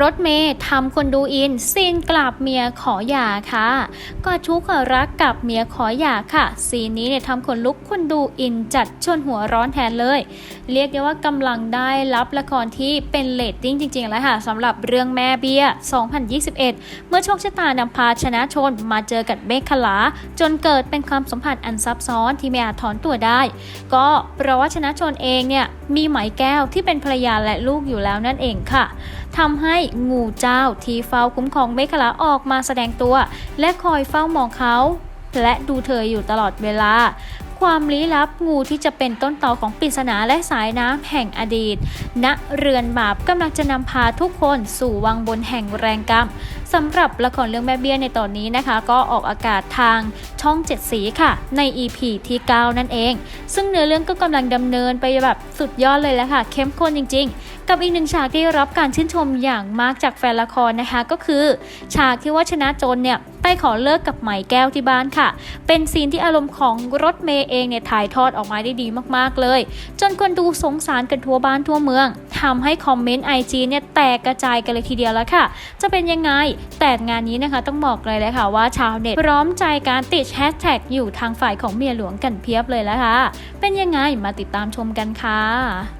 รถเมย์ทำคนดูอินซีนกลับเมียขอหย่าค่ะ ก็ทุกรักกับเมียขอหย่าค่ะ ซีนนี้เนี่ยทำคนลุกคนดูอินจัดชนหัวร้อนแทนเลย เรียกได้ว่ากำลังได้รับละครที่เป็นเลตติ้งจริงๆแล้วค่ะสำหรับเรื่องแม่เบี้ย 2021 เมื่อโชคชะตานำพาชนะชนมาเจอกับเมฆขลา จนเกิดเป็นความสัมพันธ์อันซับซ้อนที่ไม่อาจถอนตัวได้ ก็เพราะว่าชนะชนเองเนี่ยมีไหมแก้วที่เป็นภรรยาและลูกอยู่แล้วนั่นเองค่ะทำให้งูเจ้าที่เฝ้าคุ้มครองเมฆขลาออกมาแสดงตัว และคอยเฝ้ามองเขาและดูเธออยู่ตลอดเวลา ความลี้ลับงูที่จะเป็นต้นตอของปริศนาและสายน้ำแห่งอดีต ณเรือนบาปกำลังจะนำพาทุกคนสู่วังบนแห่งแรงกรรมสำหรับละครเรื่องแม่เบี้ยในตอนนี้นะคะ ก็ออกอากาศทางช่องเจ็ดสีค่ะ ใน EP ที่ 9 นั่นเอง ซึ่งเนื้อเรื่องก็กำลังดำเนินไปแบบสุดยอดเลยแล้วค่ะ เข้มข้นจริง ๆ กับอีกหนึ่งฉากที่รับการชื่นชมอย่างมากจากแฟนละครนะคะ ก็คือ ฉากที่ว่าชนะจนเนี่ยไปขอเลิกกับไหมแก้วที่บ้านค่ะ เป็นซีนที่อารมณ์ของรถเมย์เองเนี่ยถ่ายทอดออกมาได้ดีมากๆเลย จนคนดูสงสารกันทั่วบ้านทั่วเมืองทำให้คอมเมนต์ไอจีเนี่ยแตกกระจายกันเลยทีเดียวแล้วค่ะ จะเป็นยังไง แต่งานนี้นะคะต้องบอกเลยเลยค่ะว่าชาวเน็ตพร้อมใจการติดแฮชแท็กอยู่ทางฝ่ายของเมียหลวงกันเพียบเลยแล้วค่ะ เป็นยังไงมาติดตามชมกันค่ะ